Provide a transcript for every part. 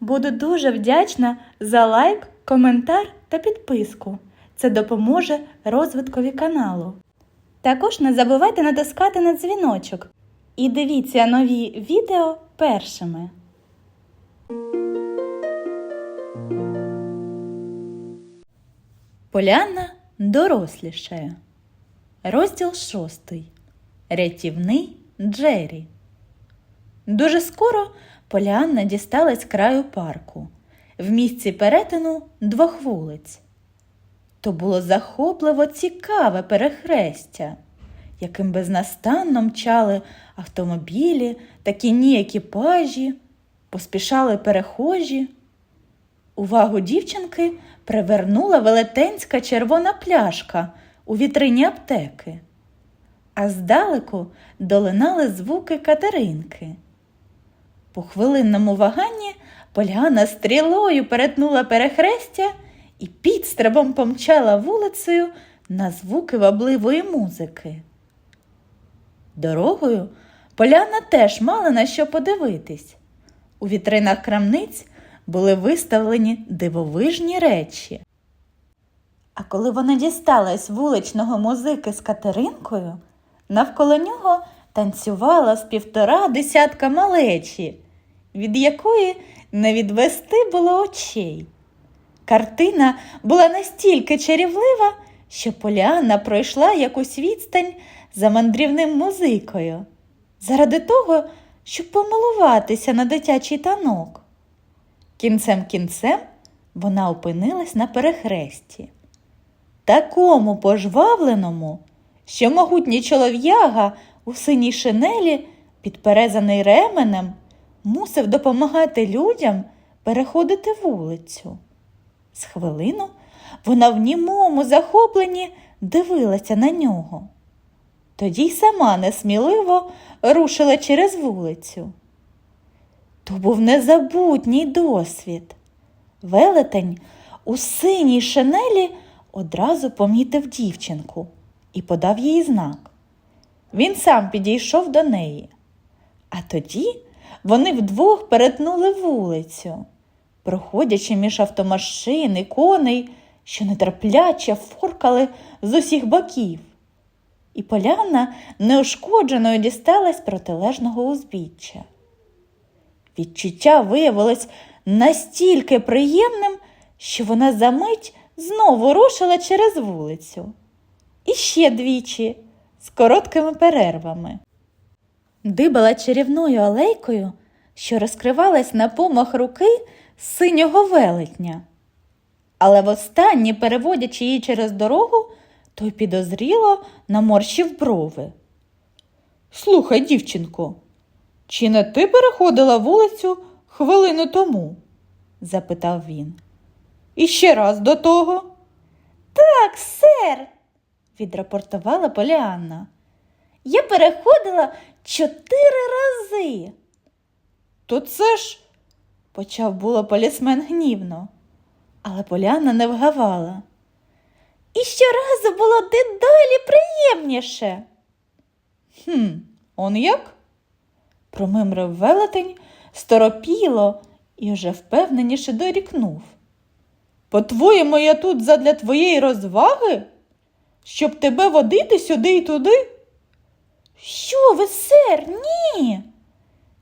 Буду дуже вдячна за лайк, коментар та підписку. Це допоможе розвиткові каналу. Також не забувайте натискати на дзвіночок і дивіться нові відео першими. Поляна дорослішає. Розділ шостий. Рятівний Джері. Дуже скоро Поліанна дісталась краю парку, в місці перетину двох вулиць. То було захопливо цікаве перехрестя, яким безнастанно мчали автомобілі та кінні екіпажі, поспішали перехожі. Увагу дівчинки привернула велетенська червона пляшка у вітрині аптеки, а здалеку долинали звуки Катеринки. По хвилинному ваганні Поляна стрілою перетнула перехрестя і підстрибом помчала вулицею на звуки вабливої музики. Дорогою Поляна теж мала на що подивитись. У вітринах крамниць були виставлені дивовижні речі. А коли вона дісталась вуличного музики з Катеринкою, навколо нього танцювала з півтора десятка малечі, від якої не відвести було очей. Картина була настільки чарівлива, що Поліанна пройшла якусь відстань за мандрівним музикою, заради того, щоб помилуватися на дитячий танок. Кінцем кінцем вона опинилась на перехресті, такому пожвавленому, що могутній чолов'яга у синій шинелі, підперезаний ременем, мусив допомагати людям переходити вулицю. З хвилину вона в німому захопленні дивилася на нього. Тоді й сама несміливо рушила через вулицю. То був незабутній досвід. Велетень у синій шинелі одразу помітив дівчинку і подав їй знак. Він сам підійшов до неї. А тоді вони вдвох перетнули вулицю, проходячи між автомашин і коней, що нетерпляче форкали з усіх боків. І Поляна неушкодженою дісталась протилежного узбіччя. Відчуття виявилось настільки приємним, що вона за мить знову рушила через вулицю. І ще двічі, з короткими перервами. Дибала чарівною алейкою, що розкривалась на помах руки синього велетня. Але востаннє, переводячи її через дорогу, той підозріло наморщив брови. Слухай, дівчинко, чи не ти переходила вулицю хвилину тому? запитав він. І ще раз до того. Так, сер, відрапортувала Поліанна. Я переходила чотири рази. То це ж, почав було полісмен гнівно, але Поляна не вгавала. І щоразу було дедалі приємніше. Хм, он як? промимрив велетень, сторопіло і вже впевненіше дорікнув. По-твоєму, я тут задля твоєї розваги? Щоб тебе водити сюди і туди? Що ви, сер, ні?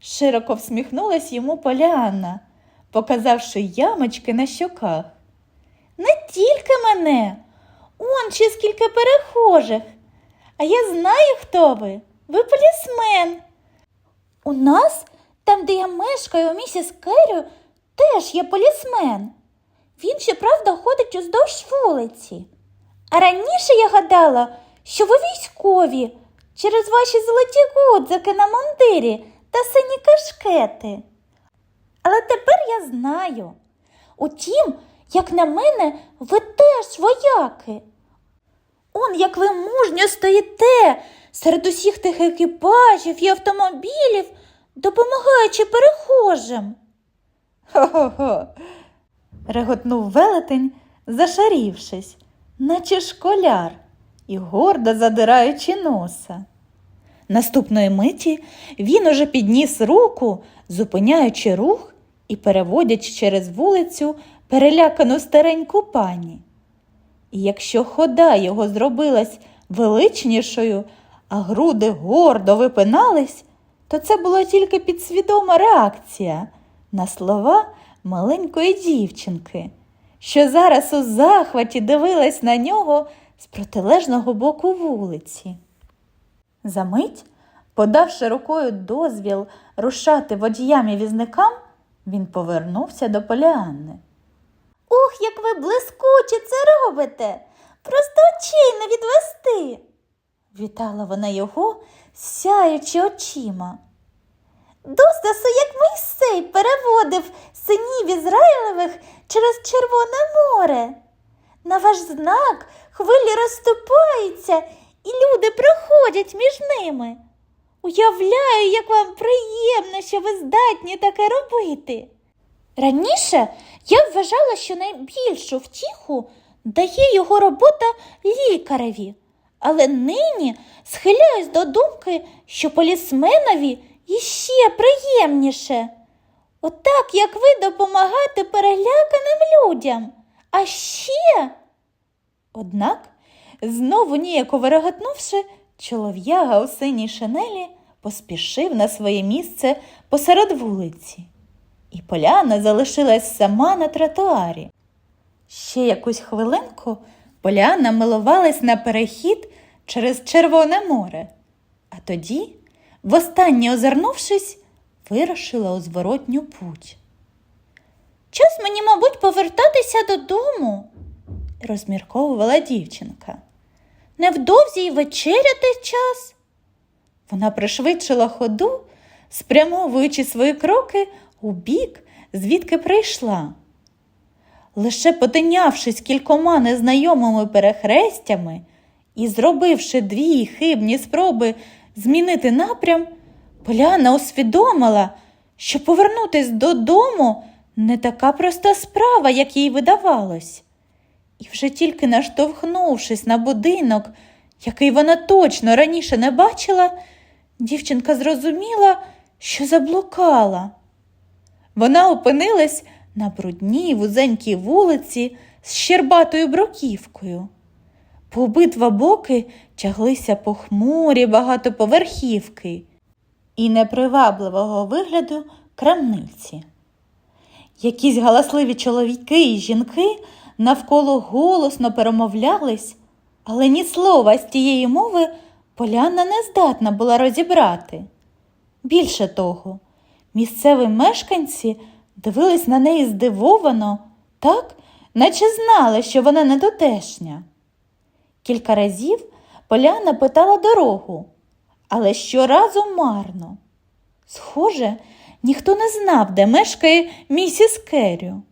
широко всміхнулась йому Поліанна, показавши ямочки на щоках. Не тільки мене, он ще скільки перехожих. А я знаю, хто ви. Ви полісмен. У нас, там, де я мешкаю, у місіс Керрю, теж є полісмен. Він, щоправда, ходить уздовж вулиці. А раніше я гадала, що ви військові через ваші золоті гудзики на мундирі та сині кашкети. Але тепер я знаю. Утім, як на мене, ви теж вояки. Он як ви мужньо стоїте серед усіх тих екіпажів і автомобілів, допомагаючи перехожим. Хо-хо-хо. реготнув велетень, зашарівшись, наче школяр, і гордо задираючи носа. Наступної миті він уже підніс руку, зупиняючи рух, і переводячи через вулицю перелякану стареньку пані. І якщо хода його зробилась величнішою, а груди гордо випинались, то це була тільки підсвідома реакція на слова маленької дівчинки, що зараз у захваті дивилась на нього з протилежного боку вулиці. Замить, подавши рукою дозвіл рушати водіям і візникам, він повернувся до Поліанни. Ух, як ви блискуче це робите! Просто очей не відвести. Вітала вона його, сяючи очима. Достасу, як Мойсей переводив синів Ізраїлевих через Червоне море. На ваш знак хвилі розступаються, і люди проходять між ними. Уявляю, як вам приємно, що ви здатні таке робити. Раніше я вважала, що найбільшу втіху дає його робота лікареві, але нині схиляюсь до думки, що полісменові іще приємніше. Отак, як ви допомагати переляканим людям. А ще. Однак, знову ніяково реготнувши, чолов'яга у синій шинелі поспішив на своє місце посеред вулиці, і Поляна залишилась сама на тротуарі. Ще якусь хвилинку Поляна милувалась на перехід через Червоне море, а тоді, востаннє озирнувшись, вирушила у зворотню путь. Час мені, мабуть, повертатися додому, розмірковувала дівчинка. невдовзі й вечеряти час. Вона пришвидшила ходу, спрямовуючи свої кроки у бік, звідки прийшла. Лише потинявшись кількома незнайомими перехрестями і зробивши дві хибні спроби змінити напрям, Поляна усвідомила, що повернутись додому не така проста справа, як їй видавалось. І вже тільки наштовхнувшись на будинок, який вона точно раніше не бачила, дівчинка зрозуміла, що заблукала. Вона опинилась на брудній вузенькій вулиці з щербатою бруківкою. По обидва боки тяглися похмурі багатоповерхівки і непривабливого вигляду крамниці. Якісь галасливі чоловіки і жінки навколо голосно перемовлялись, але ні слова з тієї мови Поляна не здатна була розібрати. Більше того, місцеві мешканці дивились на неї здивовано, так, наче знали, що вона не дотешня. Кілька разів Поляна питала дорогу, але щоразу марно. Схоже, ніхто не знав, де мешкає місіс Керрю.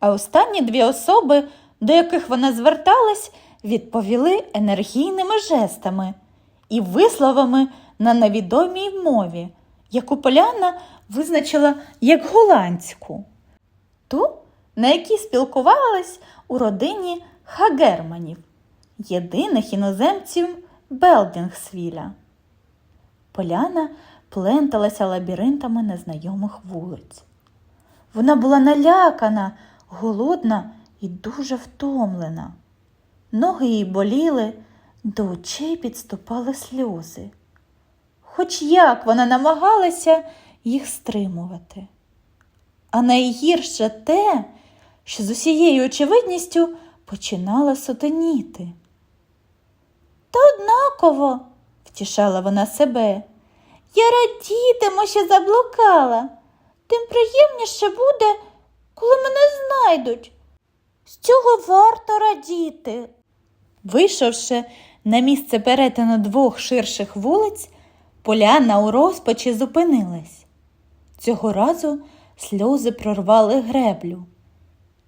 А останні дві особи, до яких вона зверталась, відповіли енергійними жестами і висловами на невідомій мові, яку Поляна визначила як голландську, ту, на якій спілкувались у родині Хагерманів, єдиних іноземців Белдінгсвіля. Поляна пленталася лабіринтами незнайомих вулиць. Вона була налякана, голодна і дуже втомлена. Ноги їй боліли, до очей підступали сльози. Хоч як вона намагалася їх стримувати. А найгірше те, що з усією очевидністю починала сутеніти. Та однаково, втішала вона себе. я радітиму, що заблукала. Тим приємніше буде, коли мене знайдуть. З цього варто радіти. Вийшовши на місце перетину двох ширших вулиць, Поляна у розпачі зупинилась. Цього разу сльози прорвали греблю,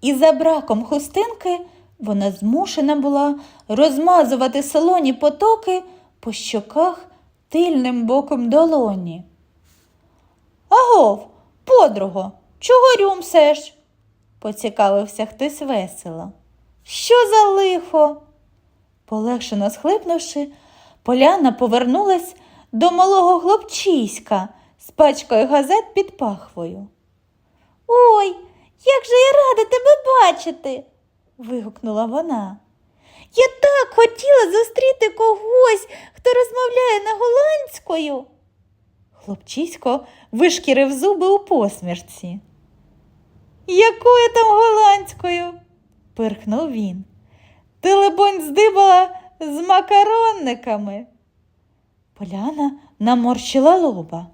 і за браком хустинки вона змушена була розмазувати солоні потоки по щоках тильним боком долоні. Агов, подруго, чого рюмсеш? поцікавився хтось весело. Що за лихо? Полегшено схлипнувши, Поляна повернулась до малого хлопчиська з пачкою газет під пахвою. побачити. Вигукнула вона. Я так хотіла зустріти когось, хто розмовляє на голландською. Хлопчисько вишкірив зуби у посмішці. Якою там голландською? пирхнув він. Ти, либонь, здибала з макаронниками. Поляна наморщила лоба.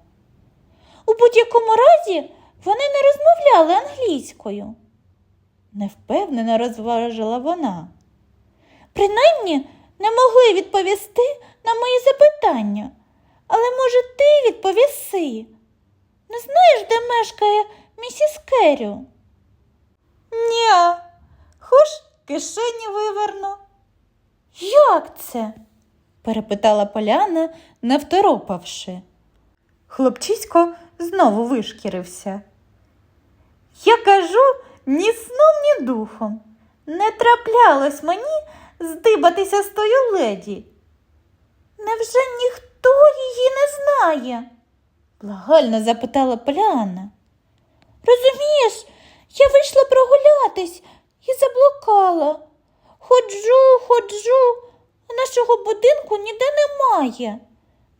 У будь-якому разі вони не розмовляли англійською. Невпевнено розважила вона. Принаймні не могли відповісти на мої запитання. Але, може, ти відповіси? Не знаєш, де мешкає місіс Керрю? Ня, хоч кишені виверну. Як це? перепитала Поляна, не второпавши. Хлопчисько знову вишкірився. Я кажу ні сном, ні духом. Не траплялось мені здибатися з тою леді. Невже ніхто її не знає? Благально запитала Поляна. Розумієш, я вийшла прогулятись і заблукала. Ходжу, ходжу, а нашого будинку ніде немає.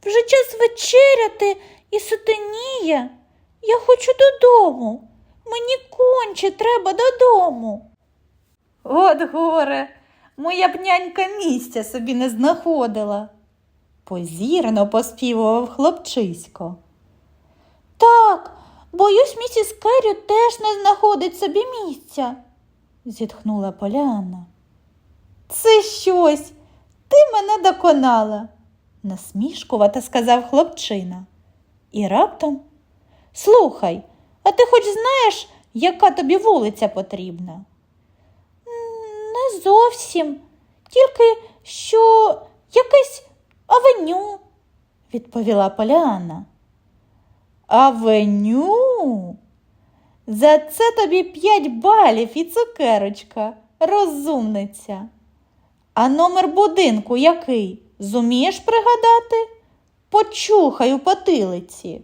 Вже час вечеряти і сутеніє. Я хочу додому. Мені конче треба додому. От горе, моя б нянька місця собі не знаходила. Позірно поспівував хлопчисько. Так, боюсь, місіс Керрі теж не знаходить собі місця. зітхнула Поляна. Це щось, ти мене доконала, насмішкувато сказав хлопчина. І раптом слухай, а ти хоч знаєш, яка тобі вулиця потрібна? Не зовсім, тільки що якесь авеню. відповіла Поляна. Авеню? За це тобі п'ять балів і цукерочка, розумниця. А номер будинку який? Зумієш пригадати? Почухай у потилиці.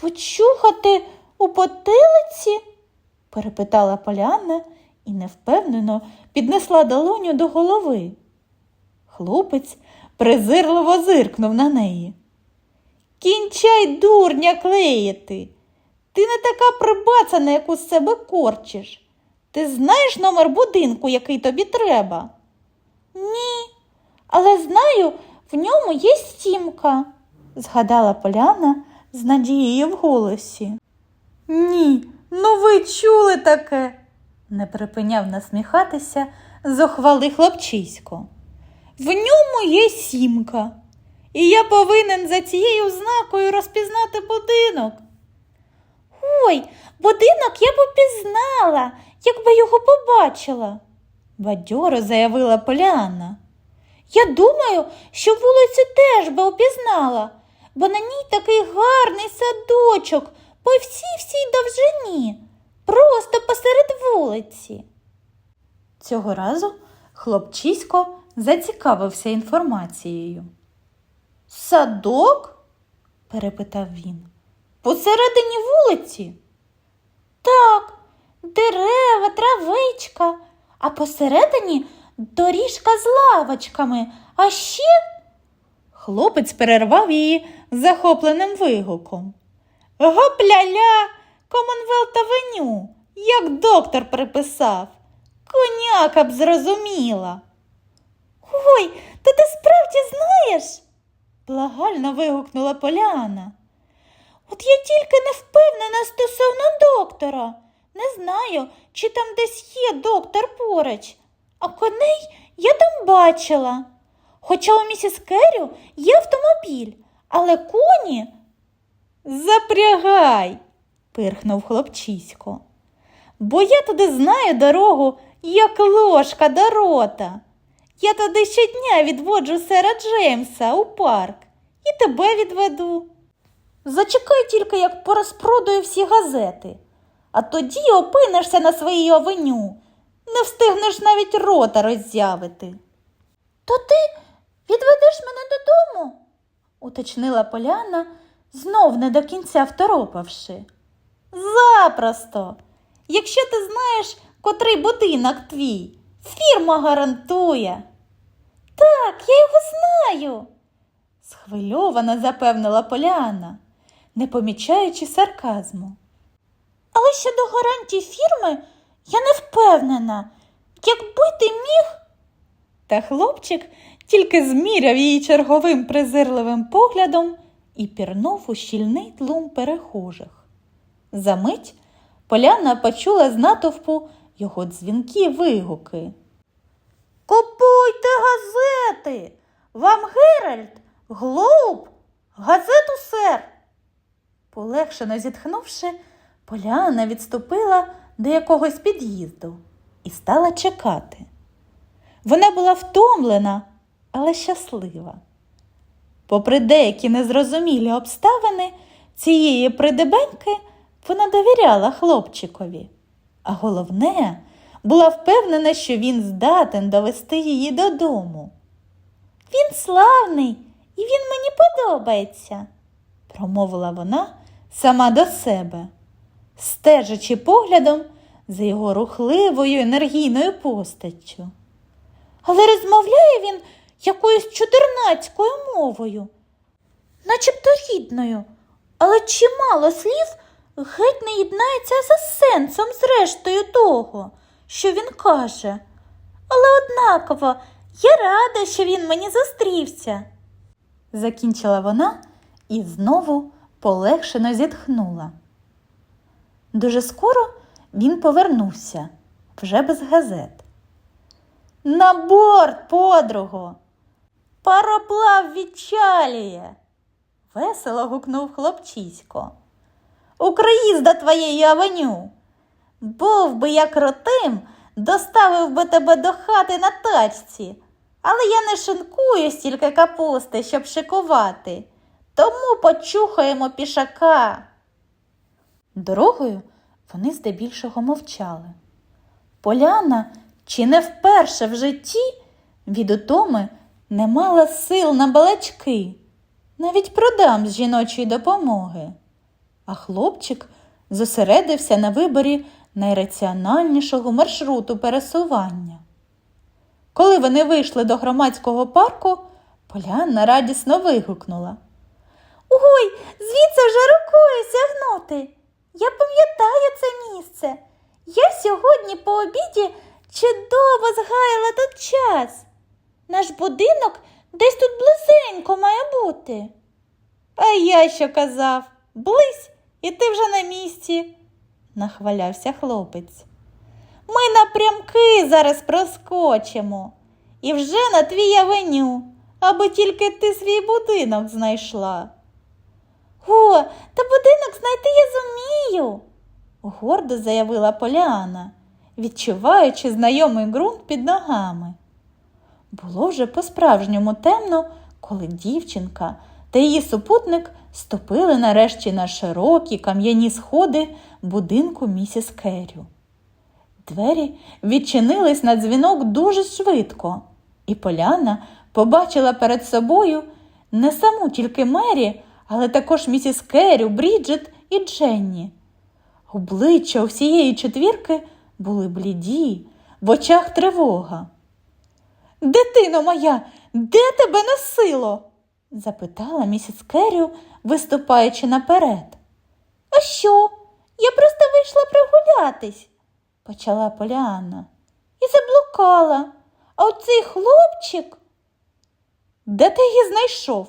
Почухати у потилиці? перепитала Поляна і невпевнено піднесла долоню до голови. Хлопець презирливо зиркнув на неї. Кінчай, дурня, клеїти. Ти не така прибацана, яку з себе корчиш. Ти знаєш номер будинку, який тобі треба? Ні, але знаю, в ньому є стімка. згадала Поляна з надією в голосі. Ні, ну ви чули таке, не припиняв насміхатися зухвалий хлопчисько. В ньому є сімка, і я повинен за цією ознакою розпізнати будинок. Ой, будинок я б упізнала, якби його побачила. бадьоро заявила Поляна. Я думаю, що вулицю теж би упізнала, бо на ній такий гарний садочок по всій всій довжині, просто посеред вулиці. Цього разу хлопчисько зацікавився інформацією. Садок? перепитав він. Посередині вулиці? Так, дерева, травичка, а посередині доріжка з лавочками, а ще Хлопець перервав її захопленим вигуком. Гопля-ля, Комонвелт Авеню, як доктор приписав. Коняка б зрозуміла. Ой, то ти справді знаєш? Благально вигукнула Поляна. От я тільки не впевнена стосовно доктора. Не знаю, чи там десь є доктор поруч, а коней я там бачила. Хоча у місіс Керрю є автомобіль, але коні Запрягай, пирхнув хлопчисько. Бо я туди знаю дорогу, як ложка до рота. Я туди щодня відводжу сера Джеймса у парк і тебе відведу. Зачекай тільки, як порозпродаю всі газети, а тоді опинишся на своїй овеню, не встигнеш навіть рота роззявити. То ти відведеш мене додому? Уточнила Поляна, знов не до кінця второпавши. Запросто. Якщо ти знаєш котрий будинок твій. Фірма гарантує. Так, я його знаю. схвильовано запевнила Поляна, не помічаючи сарказму. Але щодо гарантій фірми я не впевнена. Якби ти міг. Та хлопчик тільки зміряв її черговим презирливим поглядом і пірнув у щільний тлум перехожих. Замить Поляна почула з натовпу його дзвінкі вигуки. Купуйте газети. Вам Геральт, Глоуб, газету сер. Полегшено зітхнувши, Поляна відступила до якогось під'їзду і стала чекати. Вона була втомлена, але щаслива. Попри деякі незрозумілі обставини цієї придебеньки, вона довіряла хлопчикові, а головне, була впевнена, що він здатен довести її додому. Він славний і він мені подобається. промовила вона сама до себе, стежачи поглядом за його рухливою енергійною постаттю. Але розмовляє він якоюсь чудернацькою мовою, начебто рідною, але чимало слів геть не єднається за сенсом з рештою того, що він каже. Але однаково я рада, що він мені зустрівся. закінчила вона і знову полегшено зітхнула. Дуже скоро він повернувся, вже без газет. На борт, подруго! Пароплав відчалює. весело гукнув хлопчисько. У до твоєї авеню. Був би я крутим, доставив би тебе до хати на тачці, але я не шинкую стільки капусти, щоб шикувати, тому почухаємо пішака. Дорогою вони здебільшого мовчали. Поляна, чи не вперше в житті, від утоми не мала сил на балачки, навіть продам з жіночої допомоги. А хлопчик зосередився на виборі найраціональнішого маршруту пересування. Коли вони вийшли до громадського парку, Поляна радісно вигукнула. Ой, звідси вже рукою сягнути. Я пам'ятаю це місце. Я сьогодні по обіді чудово згаяла тут час. Наш будинок десь тут близенько має бути. А я що казав? Близь, і ти вже на місці, нахвалявся хлопець. Ми напрямки зараз проскочимо і вже на твій авеню, аби тільки ти свій будинок знайшла. О, та будинок знайти я зумію. гордо заявила Поліана, відчуваючи знайомий ґрунт під ногами. Було вже по-справжньому темно, коли дівчинка та її супутник ступили нарешті на широкі кам'яні сходи будинку місіс Керрю. Двері відчинились на дзвінок дуже швидко, і Поляна побачила перед собою не саму тільки Мері, але також місіс Керрю, Бріджит і Дженні. Обличчя всієї четвірки були бліді, в очах тривога. Дитино моя, де тебе носило? запитала місіс Керрю, виступаючи наперед. А що? Я просто вийшла прогулятись, почала Поліанна. і заблукала. А оцей хлопчик. Де ти її знайшов?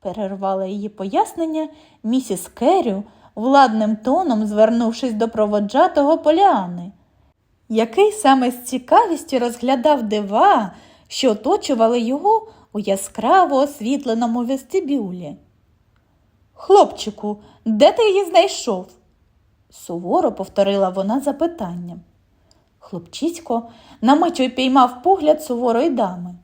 перервала її пояснення місіс Керрю, владним тоном звернувшись до проводжатого Поліани, який саме з цікавістю розглядав дива, що оточували його у яскраво освітленому вестибюлі. Хлопчику, де ти її знайшов? суворо повторила вона запитанням. Хлопчисько на мить упіймав погляд суворої дами,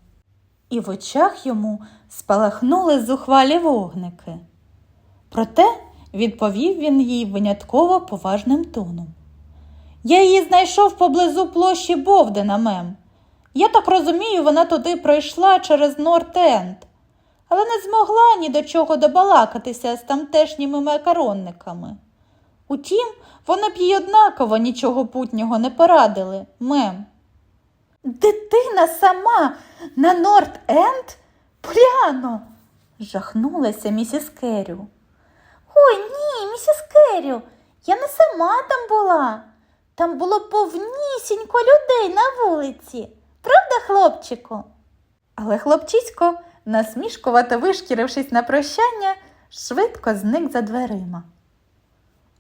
і в очах йому спалахнули зухвалі вогники. Проте відповів він їй винятково поважним тоном. Я її знайшов поблизу площі Бовдена, мем. Я так розумію, вона туди пройшла через Норт-Енд, але не змогла ні до чого добалакатися з тамтешніми макаронниками. Утім, вони б їй однаково нічого путнього не порадили, мем. Дитина сама на Норт-Енд? Поляно. жахнулася місіс Керю. Ой, ні, місіс Керрю, я не сама там була. Там було повнісінько людей на вулиці. Правда, хлопчику? Але хлопчисько, насмішкувато вишкірившись на прощання, швидко зник за дверима.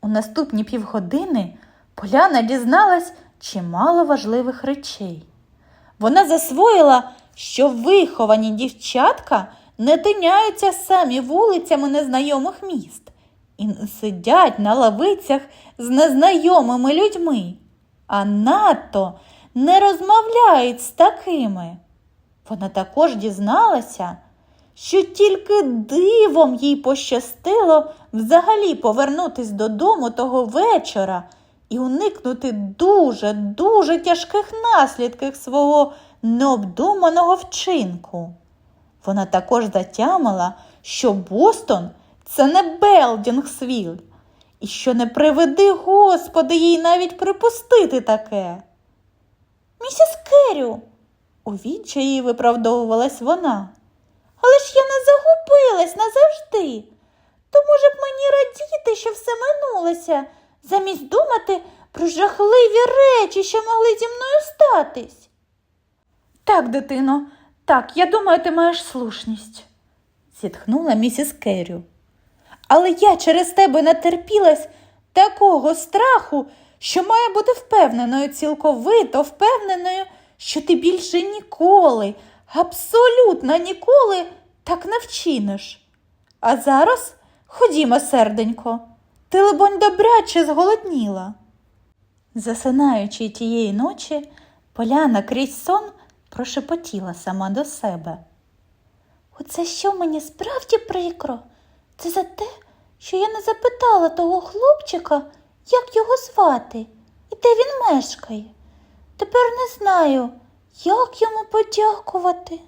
У наступні півгодини Поляна дізналась чимало важливих речей. Вона засвоїла, що виховані дівчатка не тиняються самі вулицями незнайомих міст і сидять на лавицях з незнайомими людьми, а надто не розмовляють з такими. Вона також дізналася, що тільки дивом їй пощастило взагалі повернутись додому того вечора і уникнути дуже, дуже тяжких наслідків свого необдуманого вчинку. Вона також затямила, що Бостон це не Белдінгсвіль, і що не приведи Господи їй навіть припустити таке. Місіс Керрю, У відчаї виправдовувалась вона. але ж я не загубилась назавжди. То може б мені радіти, що все минулося, замість думати про жахливі речі, що могли зі мною статись. Так, дитино, так, я думаю, ти маєш слушність, зітхнула місіс Керрю. Але я через тебе натерпілась такого страху, що маю бути впевненою, цілковито впевненою, що ти більше ніколи, абсолютно ніколи так не вчиниш. А зараз ходімо, серденько, ти, либонь, добряче зголодніла. Засинаючи тієї ночі, Поляна крізь сон прошепотіла сама до себе. Оце що мені справді прикро? Це за те, що я не запитала того хлопчика, як його звати і де він мешкає. Тепер не знаю, як йому подякувати.